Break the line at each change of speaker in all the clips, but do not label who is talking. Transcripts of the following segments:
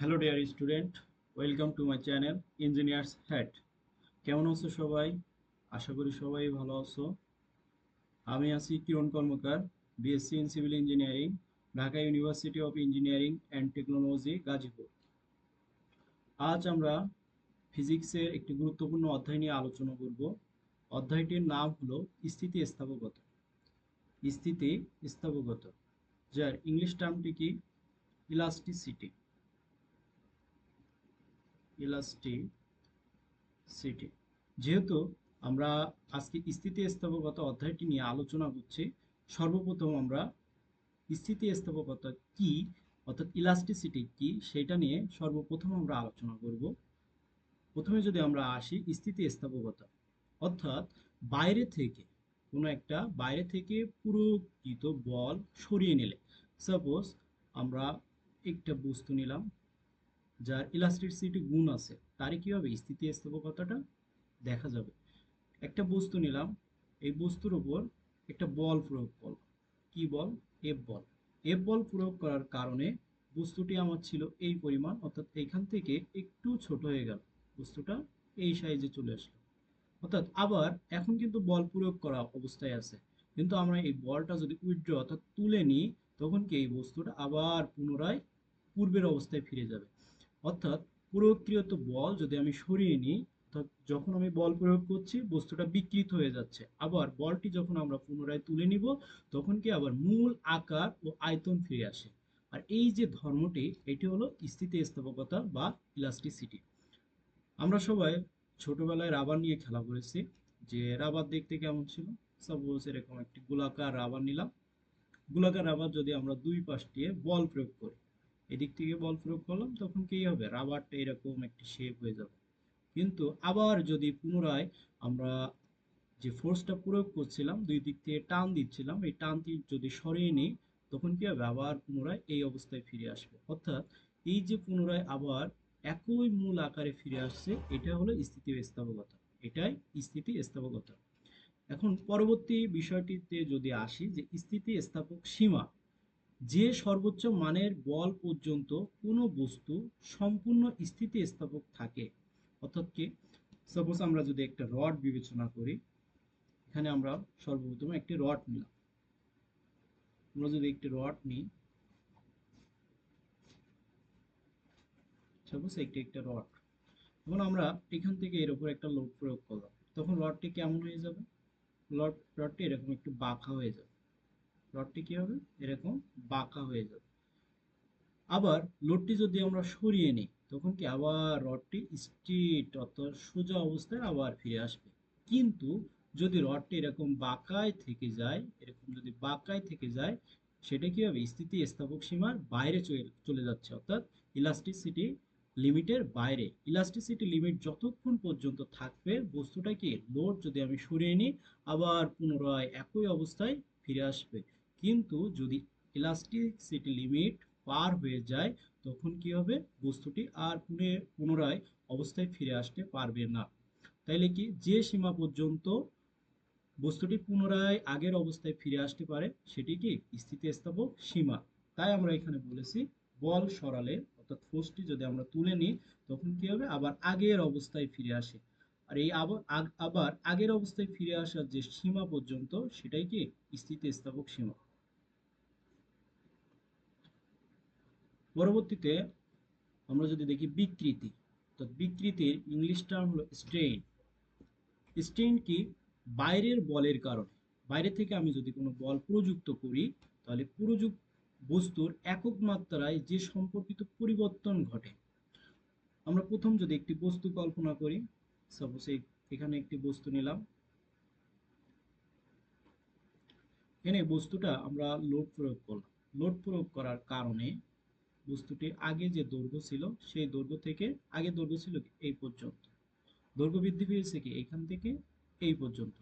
Hello dear student welcome to my channel engineers hat কেমন আছো সবাই? আশা করি সবাই ভালো আছো। আমি আছি Kiran Karmakar BSc in civil engineering Dhaka University of Engineering and Technology Gazipur আজ আমরা ফিজিক্সের একটি গুরুত্বপূর্ণ অধ্যায় নিয়ে আলোচনা করব। অধ্যায়টির নাম হলো স্থিতি স্থাপকতা স্থিতি স্থাপকতা যার ইংলিশ টার্মটি কি? ইলাস্টিসিটি ইলাস্টিসিটি যেহেতু আমরা আজকে স্থিতিস্থাপকতা অধ্যায়টি নিয়ে আলোচনা করছি, সর্বপ্রথম আমরা স্থিতিস্থাপকতা কি অর্থাৎ ইলাস্টিসিটি কি সেটা নিয়ে সর্বপ্রথম আমরা আলোচনা করব। প্রথমে যদি আমরা আসি স্থিতিস্থাপকতা, অর্থাৎ বাইরে থেকে, কোনো একটা বাইরে থেকে পুরোকৃত বল সরিয়ে নিলে সাপোজ আমরা একটা বস্তু নিলাম যার ইলাস্টিসিটি গুণ আছে, তারই কি হবে? স্থিতিস্থাপকতাটা দেখা যাবে। একটা বস্তু নিলাম, এই বস্তুর উপর একটা বল প্রয়োগ করলাম। কি বল? এফ বল। এফ বল প্রয়োগ করার কারণে বস্তুটি আমার ছিল এই পরিমাণ, অর্থাৎ এখান থেকে একটু ছোট হয়ে গেল। বস্তুটা এই সাইজে চলে আসলো। অর্থাৎ আবার এখন কিন্তু বল প্রয়োগ করা অবস্থায় আছে। কিন্তু আমরা এই বলটা যদি উইথড্র অর্থাৎ তুলে নিই, তখন কি এই বস্তুটা আবার পুনরায় পূর্বের অবস্থায় ফিরে যাবে? অর্থাৎ প্রয়োগকৃত বল যদি আমি সরিয়ে নিই যখন আমি বল প্রয়োগ করছি, বস্তুটা বিকৃত হয়ে যাচ্ছে। আবার বলটি যখন আমরা পুনরায় তুলে নিব, তখন কি আবার মূল আকার ও আয়তন ফিরে আসে। আর এই যে ধর্মটি, এটি হলো স্থিতিস্থাপকতা বা ইলাস্টিসিটি আমরা সবাই ছোটবেলায় রাবার নিয়ে খেলা করেছি, যে রাবার দেখতে কেমন ছিল? সাপোজ এরকম একটি গোলাকার রাবার নিলাম। গোলাকার রাবার যদি আমরা দুই পাশ দিয়ে বল প্রয়োগ করি এদিক থেকে বল প্রয়োগ করলাম, তখন কি হবে? রাবারটা এরকম একটি শেপ হয়ে যাবে। কিন্তু আবার যদি পুনরায় আমরা যে ফোর্সটা প্রয়োগ করছিলাম, দুই দিক থেকে টান দিচ্ছিলাম, এই টানটি যদি সরিয়ে নিই, তখন কি হবে? আবার পুনরায় এই অবস্থায় ফিরে আসবে। অর্থাৎ এই যে পুনরায় আবার একই মূল আকারে ফিরে আসছে, এটা হলো স্থিতি স্থাপকতা এটাই স্থিতি স্থাপকতা এখন পরবর্তী বিষয়টিতে যদি আসি, যে স্থিতি স্থাপক সীমা যে সর্বোচ্চ মানের বল পর্যন্ত কোনো বস্তু সম্পূর্ণ স্থিতিস্থাপক থাকে। অর্থাৎ কি? সাপোজ আমরা যদি একটা রড বিবেচনা করি, এখানে আমরা সর্বপ্রথম একটি রড নিলাম। আমরা যদি একটি রড নিই সাপোজ একটি একটা রড এখন আমরা এখান থেকে এর উপর একটা লোড প্রয়োগ করলাম। তখন রডটি কেমন হয়ে যাবে? রড রডটি এরকম একটু বাঁকা হয়ে যাবে। রডটি কি হবে? এরকম বাঁকা হয়ে যাবে। আবার লোডটি যদি আমরা সরিয়ে নিই, তখন কি আবার রডটি স্ট্রিট অর্থাৎ সোজা অবস্থায় আবার ফিরে আসবে। কিন্তু যদি রডটি এরকম বাঁকায় থেকে যায়, এরকম যদি বাঁকায় থেকে যায়, সেটা কি হবে? স্থিতি স্থাপক সীমার বাইরে চলে যাচ্ছে। অর্থাৎ ইলাস্টিসিটি লিমিটের বাইরে। ইলাস্টিসিটি লিমিট যতক্ষণ পর্যন্ত থাকবে বস্তুটা কি লোড যদি আমি সরিয়ে নিই, আবার পুনরায় একই অবস্থায় ফিরে আসবে। কিন্তু যদি ইলাস্টিসিটি লিমিট পার হয়ে যায়, তখন কি হবে? বস্তুটি আর পুনে, পুনরায় অবস্থায় ফিরে আসতে পারবে না। তাইলে কি যে সীমা পর্যন্ত বস্তুটি পুনরায় আগের অবস্থায় ফিরে আসতে পারে, সেটি কি স্থিতিস্থাপক সীমা? তাই আমরা এখানে বলেছি বল সরালে, অর্থাৎ ফোর্সটি যদি আমরা তুলে নিই, তখন কি হবে? আবার আগের অবস্থায় ফিরে আসে। আর এই আবার আগের অবস্থায় ফিরে আসার যে সীমা পর্যন্ত, সেটাই কি স্থিতিস্থাপক সীমা? পরবর্তীতে আমরা যদি দেখি বিকৃতি, তো বিকৃতির ইংলিশ টার্ম হলো স্ট্রেইন স্ট্রেইন কি? বাইরের বলের কারণে। বাইরে থেকে আমি যদি কোনো বল প্রযুক্ত করি, তাহলে প্রযুক্ত বস্তুর একক মাত্রায় যে সম্পর্কিত পরিবর্তন ঘটে। আমরা প্রথম যদি একটি বস্তু কল্পনা করি সাপোজ এখানে একটি বস্তু নিলাম। এখানে বস্তুটা আমরা লোড প্রয়োগ করলাম। লোড প্রয়োগ করার কারণে বস্তুটির আগে যে দৈর্ঘ্য ছিল, সেই দৈর্ঘ্য থেকে আগে দৈর্ঘ্য ছিল এই পর্যন্ত। দৈর্ঘ্য বৃদ্ধি পেয়েছে কি? এখান থেকে এই পর্যন্ত।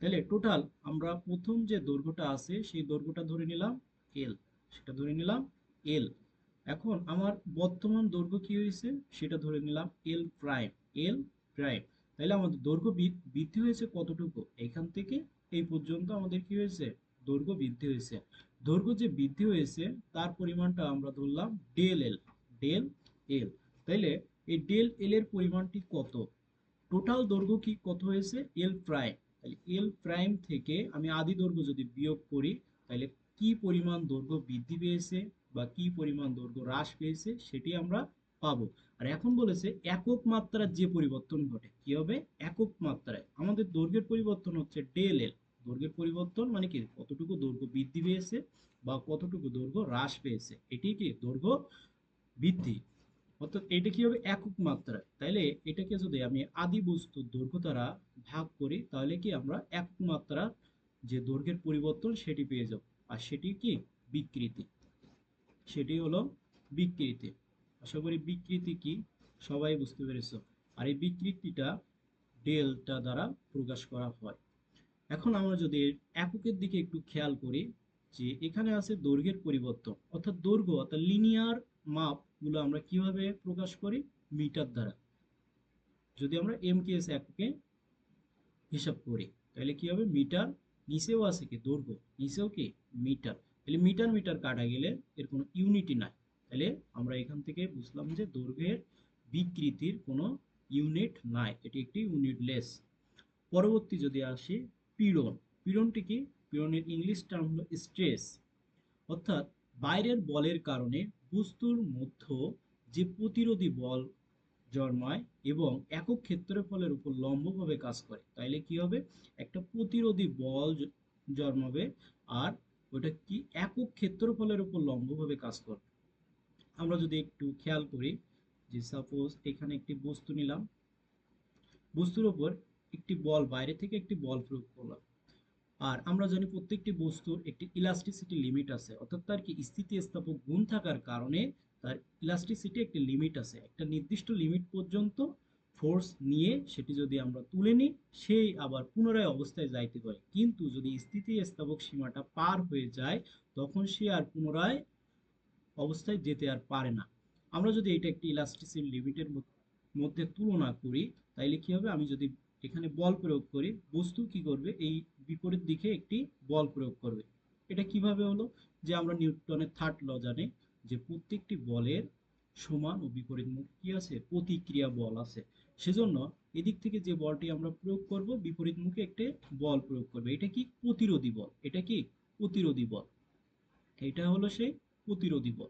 তাহলে টোটাল আমরা প্রথম যে দৈর্ঘ্যটা আছে, সেই দৈর্ঘ্যটা ধরে নিলাম এল সেটা ধরে নিলাম এল এখন আমার বর্তমান দৈর্ঘ্য কি হয়েছে? সেটা ধরে নিলাম এল প্রাইম এল প্রাইম তাহলে আমাদের দৈর্ঘ্য বৃদ্ধি হয়েছে কতটুকু? এখান থেকে এই পর্যন্ত আমাদের কি হয়েছে? দৈর্ঘ্য বৃদ্ধি হয়েছে। দৈর্ঘ্য যে বৃদ্ধি হয়েছে, তার পরিমাণটা আমরা ধরলাম ডেল এল ডেল এল তাইলে এই ডেল এল এর পরিমাণটি কত? টোটাল দৈর্ঘ্য কি কত হয়েছে? এল প্রাইম তাহলে এল প্রাইম থেকে আমি আদি দৈর্ঘ্য যদি বিয়োগ করি তাহলে কি পরিমাণ দৈর্ঘ্য বৃদ্ধি পেয়েছে বা কি পরিমাণ দৈর্ঘ্য হ্রাস পেয়েছে, সেটি আমরা পাবো। আর এখন বলেছে একক মাত্রার যে পরিবর্তন ঘটে, কি হবে? একক মাত্রায়। আমাদের দৈর্ঘ্যের পরিবর্তন হচ্ছে ডেল এল দৈর্ঘ্যের পরিবর্তন মানে কি? কতটুকু দৈর্ঘ্য বৃদ্ধি পেয়েছে বা কতটুকু দৈর্ঘ্য হ্রাস পেয়েছে? এটি কি দৈর্ঘ্য বৃদ্ধি? অর্থাৎ এটা কি হবে একক মাত্রা? তাইলে এটাকে যদি আমি আদি বস্তুর দৈর্ঘ্য দ্বারা ভাগ করি, তাহলে কি আমরা একক মাত্রা যে দৈর্ঘ্যের পরিবর্তন সেটি পেয়ে যাব। আর সেটি কি? বিকৃতি। সেটি হলো বিকৃতি। আশা করি বিকৃতি কি? সবাই বুঝতে পেরেছ। আর এই বিকৃতিটা ডেল্টা দ্বারা প্রকাশ করা হয়। এখন আমরা যদি এককের দিকে একটু খেয়াল করি যে এখানে আছে দৈর্ঘ্যের পরিবর্তন, অর্থাৎ দৈর্ঘ্য, অর্থাৎ লিনিয়ার মাপগুলো আমরা কীভাবে প্রকাশ করি? মিটার দ্বারা। যদি আমরা এমকেএস এককে হিসাব করি, তাহলে কি হবে? মিটার নিচেও আছে কি? দৈর্ঘ্য। নিচেও কি? মিটার তাহলে মিটার মিটার কাটা গেলে এর কোনো ইউনিটি নাই। তাহলে আমরা এখান থেকে বুঝলাম যে দৈর্ঘ্যের বিকৃতির কোনো ইউনিট নাই। এটি একটি ইউনিটলেস পরবর্তী যদি আসি পীড়ন। পীড়নটি কি? পীড়নের ইংলিশ টার্ম হলো স্ট্রেস অর্থাৎ বাইরের বলের কারণে বস্তুর মধ্য যে প্রতিরোধী বল জন্মায় এবং একক ক্ষেত্রফলের উপর লম্বভাবে কাজ করে। তাইলে কি হবে? একটা প্রতিরোধী বল জন্মাবে আর ওটা কি একক ক্ষেত্রফলের উপর লম্বভাবে কাজ করবে। আমরা যদি একটু খেয়াল করি যে সাপোজ এখানে একটি বস্তু নিলাম। বস্তুর উপর একটি বল, বাইরে থেকে একটি বল প্রয়োগ করলাম। আর আমরা জানি প্রত্যেকটি বস্তুর একটি ইলাস্টিসিটি লিমিট আছে, অর্থাৎ তার কি স্থিতিস্থাপক গুণ থাকার কারণে তার ইলাস্টিসিটি একটি লিমিট আছে। একটা নির্দিষ্ট লিমিট পর্যন্ত ফোর্স নিয়ে সেটি যদি আমরা তুলে নিই, সেই আবার পুনরায় অবস্থায় যাইতে পারে। কিন্তু যদি স্থিতিস্থাপক সীমাটা পার হয়ে যায়, তখন সে আর পুনরায় অবস্থায় যেতে আর পারে না। আমরা যদি এটা একটি ইলাস্টিসিটি লিমিটের মধ্যে তুলনা করি, তাইলে কি হবে? আমি যদি এখানে বল প্রয়োগ করি, বস্তু কি করবে? এই বিপরীত দিকে একটি বল প্রয়োগ করবে। এটা কীভাবে হলো? যে আমরা নিউটনের থার্ড ল জানি যে প্রত্যেকটি বলের সমান ও বিপরীত মুখ কি আছে? প্রতিক্রিয়া বল আছে। সেজন্য এদিক থেকে যে বলটি আমরা প্রয়োগ করব, বিপরীত মুখে একটি বল প্রয়োগ করবে। এটা কি? প্রতিরোধী বল। এটা কি? প্রতিরোধী বল। এটা হলো সেই প্রতিরোধী বল।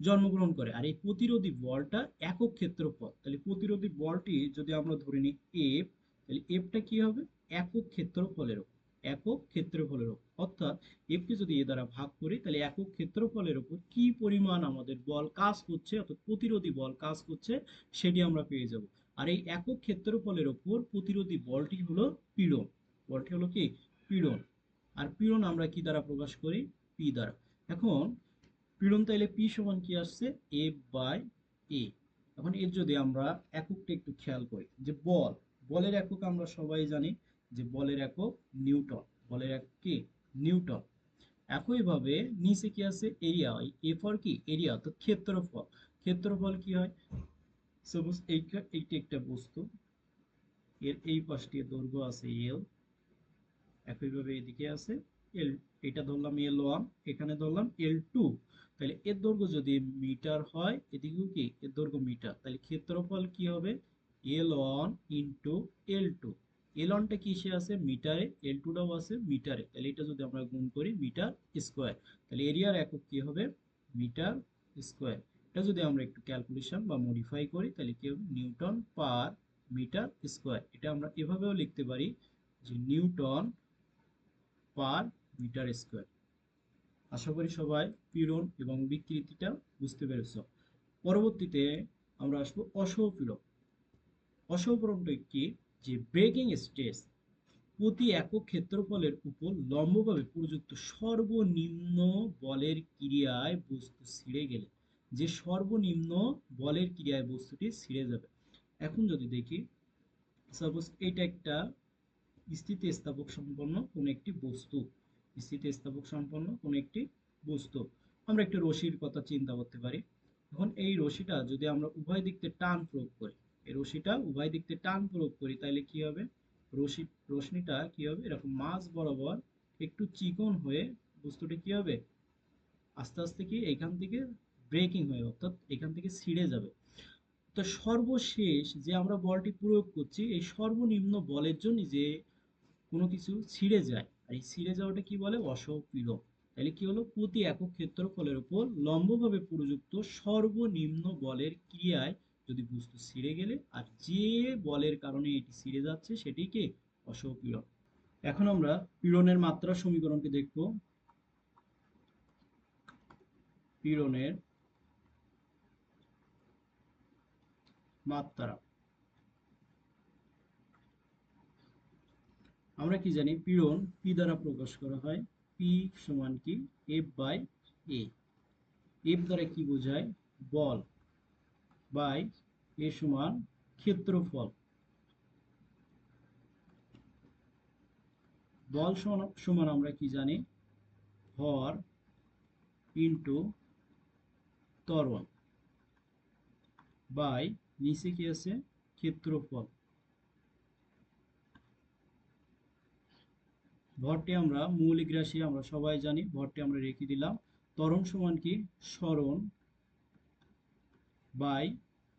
জন্মগ্রহণ করে। আর এই প্রতিরোধী বলটা একক ক্ষেত্রফল। তাহলে প্রতিরোধী বলটি যদি আমরা ধরে নিই এফ তাহলে এফটা কি হবে? একক ক্ষেত্রফলের উপর একক ক্ষেত্রফলের উপর অর্থাৎ এফকে যদি এ দ্বারা ভাগ করি, তাহলে একক ক্ষেত্রফলের উপর কি পরিমাণ আমাদের বল কাজ করছে, অর্থাৎ প্রতিরোধী বল কাজ করছে, সেটি আমরা পেয়ে যাব। আর এই একক ক্ষেত্রফলের উপর প্রতিরোধী বলটি হলো পীড়ন। বলটি হলো কি? পীড়ন। আর পীড়ন আমরা কি দ্বারা প্রকাশ করি? পি দ্বারা। এখন, পীড়ন তাইলে পি সমান কি আসছে? এফ বাই এ এখন এর যদি আমরা এককটা একটু খেয়াল করি, যে বল বলের একক আমরা সবাই জানি যে বলের একক নিউটন। বলের একক কি? নিউটন। একইভাবে নিচে কি আছে? এরিয়া। এফ আর কি? এরিয়া। তো ক্ষেত্রফল। ক্ষেত্রফল কি হয়? সাপোজ এইটা এইটা একটা বস্তু। এর এই পাশটি দৈর্ঘ্য আছে এল একইভাবে এদিকে আছে এল এটা ধরলাম এল ওয়ান এখানে ধরলাম এল টু তাহলে এর দৈর্ঘ্য যদি মিটার হয়, এদিকেও কি? এর দৈর্ঘ্য মিটার। তাহলে ক্ষেত্রফল কি হবে? L one into L two L ওয়ানটা কিসে আছে? মিটারে। এল টুটাও আছে মিটারে। তাহলে এটা যদি আমরা গুণ করি, মিটার স্কোয়ার। তাহলে এরিয়ার একক কি হবে? Metre square. এটা যদি আমরা একটু ক্যালকুলেশন বা মডিফাই করি, তাহলে কি হবে? Newton per metre square. এটা আমরা এভাবেও লিখতে পারি যে নিউটন পার মিটার স্কোয়ার। আশা করি সবাই পীড়ন এবং বিকৃতিটা বুঝতে পেরেছ। পরবর্তীতে আমরা আসব অসহপীড়ন। অসহপীড়নটা কি যে ব্রেকিং স্ট্রেস প্রতি একক ক্ষেত্রফলের উপর লম্বভাবে প্রযুক্ত সর্বনিম্ন বলের ক্রিয়ায় বস্তু ছিঁড়ে গেলে, যে সর্বনিম্ন বলের ক্রিয়ায় বস্তুটি ছিঁড়ে যাবে। এখন যদি দেখি সাপোজ এটা একটা স্থিতিস্থাপক সম্পন্ন কোন একটি বস্তু, স্থিতিস্থাপক সম্পন্ন কোন একটি বস্তু। আমরা একটি রশির কথা চিন্তা করতে পারি। এখন এই রশিটা যদি আমরা উভয় দিক থেকে টান প্রয়োগ করি রশিটা উভয় দিক থেকে টান প্রয়োগ করি তাহলে কি হবে? রশি রশ্মিটা কি হবে? এরকম মাছ বরাবর একটু চিকন হয়ে বস্তুটি কি হবে? আস্তে আস্তে কি এখান থেকে ব্রেকিং হয়ে, অর্থাৎ এখান থেকে ছিঁড়ে যাবে। তো সর্বশেষ যে আমরা বলটি প্রয়োগ করছি, এই সর্বনিম্ন বলের জন্য যে কোনো কিছু ছিঁড়ে যায়, আর এই ছিঁড়ে যাওয়াটা কি বলে? অসপীড়ন তাহলে কি হলো? প্রতি একক ক্ষেত্রফলের উপর লম্বভাবে প্রযুক্ত সর্বনিম্ন বলের ক্রিয়ায় যদি বস্তু ছিঁড়ে গেলে, আর যে বলের কারণে এটি ছিঁড়ে যাচ্ছে সেটিকে অসপীড়ন এখন আমরা পীড়নের মাত্রা সমীকরণকে দেখব। পীড়নের মাত্রা। আমরা কি জানি, পীড়ন পি দ্বারা প্রকাশ করা হয়, পি সমান কি এফ বাই এ এফ দ্বারা কি বোঝায়? বল। বাই এ সমান ক্ষেত্রফল। বল সমান আমরা কি জানি? ভর ইন্টু ত্বরণ বাই নিচে কি আছে? ক্ষেত্রফল। ভরটি আমরা মৌলিক রাশি আমরা সবাই জানি, ভরটি আমরা রেখে দিলাম। তরণ সমান কি? সরণ বাই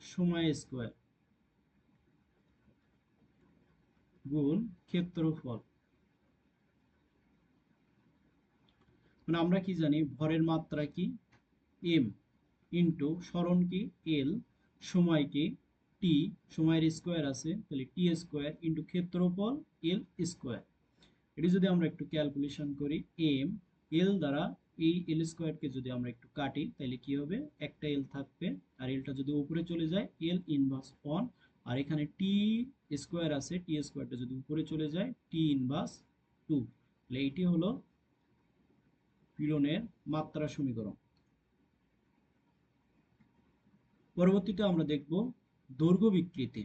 সময় স্কোয়ার গুণ ক্ষেত্রফল। মানে আমরা কি জানি, ভরের মাত্রা কি? এম ইন্টু সরণ কি? এল সময় কি? টি সময়ের স্কোয়ার আছে, তাহলে টি স্কোয়ার ইন্টু ক্ষেত্রফল এল স্কোয়ার এটি যদি আমরা একটু ক্যালকুলেশন করি এম এল দ্বারা এই এল স্কোয়ারকে যদি আমরা একটু কাটি, তাহলে কি হবে? একটা এল থাকবে, আর এলটা যদি উপরে চলে যায় এল ইনভার্স ওয়ান আর এখানে টি স্কোয়ার আছে টি স্কোয়ারটা যদি উপরে চলে যায় টি ইনভার্স টু তাহলে এইটি হলো পীড়নের মাত্রা সমীকরণ। পরবর্তীতে আমরা দেখব দৈর্ঘ্য বিকৃতি।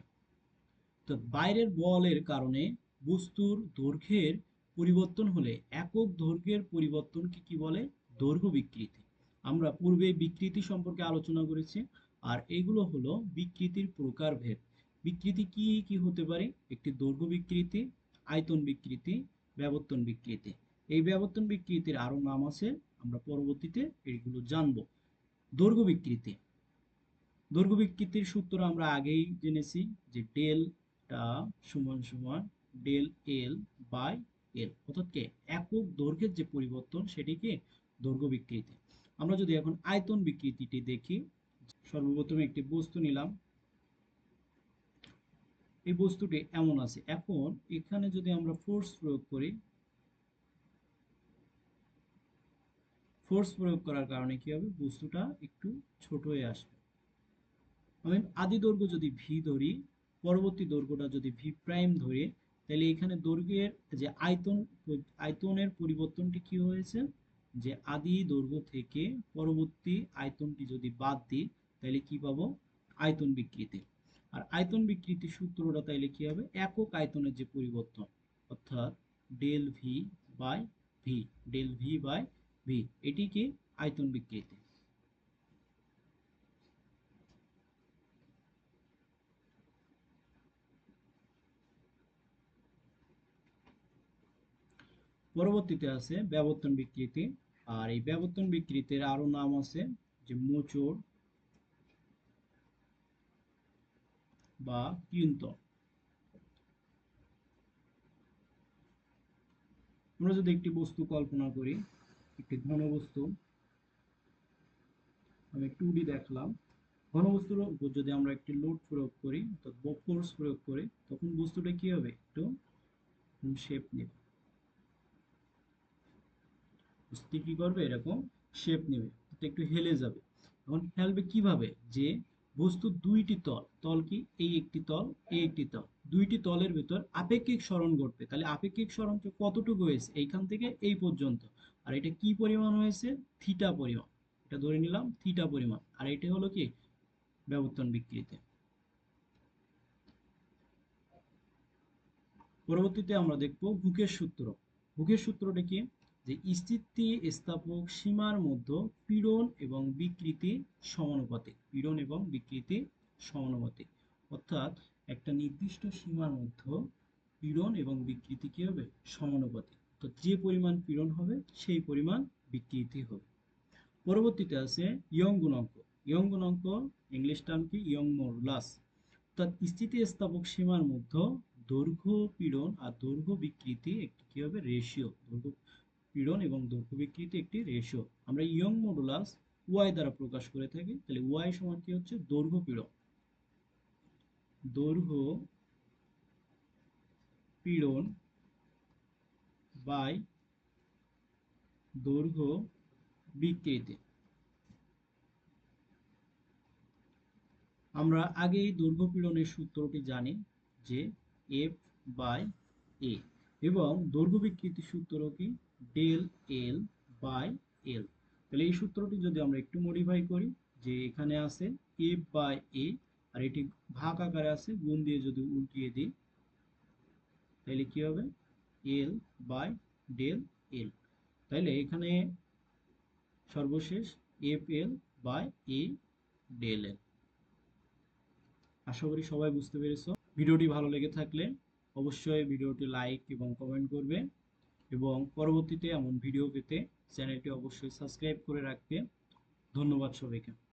তো বাইরের বলের কারণে বস্তুর দৈর্ঘ্যের পরিবর্তন হলে একক দৈর্ঘ্যের পরিবর্তনকে কি বলে? দৈর্ঘ্য বিকৃতি। আমরা পূর্বে বিকৃতি সম্পর্কে আলোচনা করেছি, আর এগুলো হলো বিকৃতির প্রকারভেদ। বিকৃতি কি কি হতে পারে? একটি দৈর্ঘ্য বিকৃতি, আয়তন বিকৃতি, ব্যবর্তন বিকৃতি। এই ব্যবর্তন বিকৃতির আরও নাম আছে, আমরা পরবর্তীতে এগুলো জানব। দৈর্ঘ্য বিকৃতি। দৈর্ঘ্য বিকৃতির সূত্র আমরা আগেই জেনেছি যে ডেলটা সমান সমান ডেল এল বাই এল অর্থাৎ কে? একক দৈর্ঘ্যের যে পরিবর্তন সেটিকে দৈর্ঘ্য বিকৃতি। আমরা যদি এখন আয়তন বিকৃতিটি দেখি, সর্বপ্রথমে একটি বস্তু নিলাম। এই বস্তুটি এমন আছে। এখন এখানে যদি আমরা ফোর্স প্রয়োগ করি ফোর্স প্রয়োগ করার কারণে কি হবে? বস্তুটা একটু ছোট হয়ে আসবে। আমি আদি দৈর্ঘ্য যদি ভি ধরি, পরবর্তী দৈর্ঘ্যটা যদি ভি প্রাইম ধরি তাহলে এখানে দৈর্ঘ্যের যে আয়তন, আয়তনের পরিবর্তনটি কি হয়েছে? যে আদি দৈর্ঘ্য থেকে পরবর্তী আয়তনটি যদি বাদ দিই, তাহলে কি পাবো? আয়তন বিকৃতি। আর আয়তন বিকৃতি সূত্রটা তাইলে কি হবে? একক আয়তনের যে পরিবর্তন, অর্থাৎ del V by V del V by V এটি কি আয়তন বিকৃতি। পরবর্তীতে আছে ব্যবর্তন বিকৃতি। আর এই ব্যবর্তন বিকৃতির আরও নাম আছে যে মোচড় বা ক্লিন্তন আমরা যদি একটি বস্তু কল্পনা করি, একটি ঘন বস্তু আমি টু ডি দেখলাম। ঘনবস্তুর উপর যদি আমরা একটি লোড প্রয়োগ করি, অর্থাৎ ফোর্স প্রয়োগ করি, তখন বস্তুটা কি হবে? একটু শেপ নেবে। বস্তুটি কি করবে? এরকম শেপ নেবে। একটু হেলে যাবে। এখন হেলবে কীভাবে? যে বস্তু দুইটি তল তল কি? এই একটি তল, এই একটি তল। দুইটি তলের ভিতর আপেক্ষিক স্মরণ ঘটবে। তাহলে আপেক্ষিক স্মরণ কতটুকু হয়েছে? এইখান থেকে এই পর্যন্ত। আর এটা কি পরিমাণ হয়েছে? থিটা পরিমাণ। এটা ধরে নিলাম থিটা পরিমাণ। আর এটা হলো কি? ব্যবর্তন বিকৃতি। পরবর্তীতে আমরা দেখব হুকের সূত্র। হুকের সূত্রটা কি? যে স্থিতি স্থাপক সীমার মধ্যে পীড়ন এবং বিকৃতি সমানুপাতিক, পীড়ন এবং বিকৃতি সমানুপাতিক। অর্থাৎ একটা নির্দিষ্ট সীমার মধ্যে পীড়ন এবং বিকৃতি কি হবে? সমানুপাতিক। তো যে পরিমাণ পীড়ন হবে, সেই পরিমাণ বিকৃতি হবে। পরবর্তীতে আছে ইয়ং গুণাঙ্ক। ইয়ং গুণাঙ্ক, ইংলিশ টার্ম কি? Young modulus. অর্থাৎ স্থিতিস্থাপক সীমার মধ্যে দৈর্ঘ্য পীড়ন আর দৈর্ঘ্য বিকৃতি একটি কি হবে? রেশিও। দৈর্ঘ্য পীড়ন এবং দৈর্ঘ্য বিকৃতি একটি রেশিও আমরা ইয়ং মডুলাস ওয়াই দ্বারা প্রকাশ করে থাকি, তাহলে ওয়াই সমান কি হচ্ছে? দৈর্ঘ্য পীড়ন। দৈর্ঘ্য পীড়ন বাই দৈর্ঘ্য বিকৃতি আমরা আগেই দৈর্ঘ্য পীড়নের সূত্রটি জানি যে এফ বাই এ এবং দৈর্ঘ্য বিকৃতির সূত্র কি? ডেল এল বাই এল তাহলে এই সূত্রটি যদি আমরা একটু মডিফাই করি, যে এখানে আছে এফ বাই এ আর এটি ভাগ আকারে আছে, গুণ দিয়ে যদি উল্টিয়ে দিই, তাহলে কি হবে? এল বাই ডেল এল তাইলে এখানে সর্বশেষ F L by A del L আশা করি সবাই বুঝতে পেরেছ। ভিডিওটি ভালো লেগে থাকলে অবশ্যই ভিডিওটি লাইক এবং কমেন্ট করবে। এবং পরবর্তীতে এমন ভিডিও পেতে চ্যানেলটি অবশ্যই সাবস্ক্রাইব করে রাখবে ধন্যবাদ সবাইকে।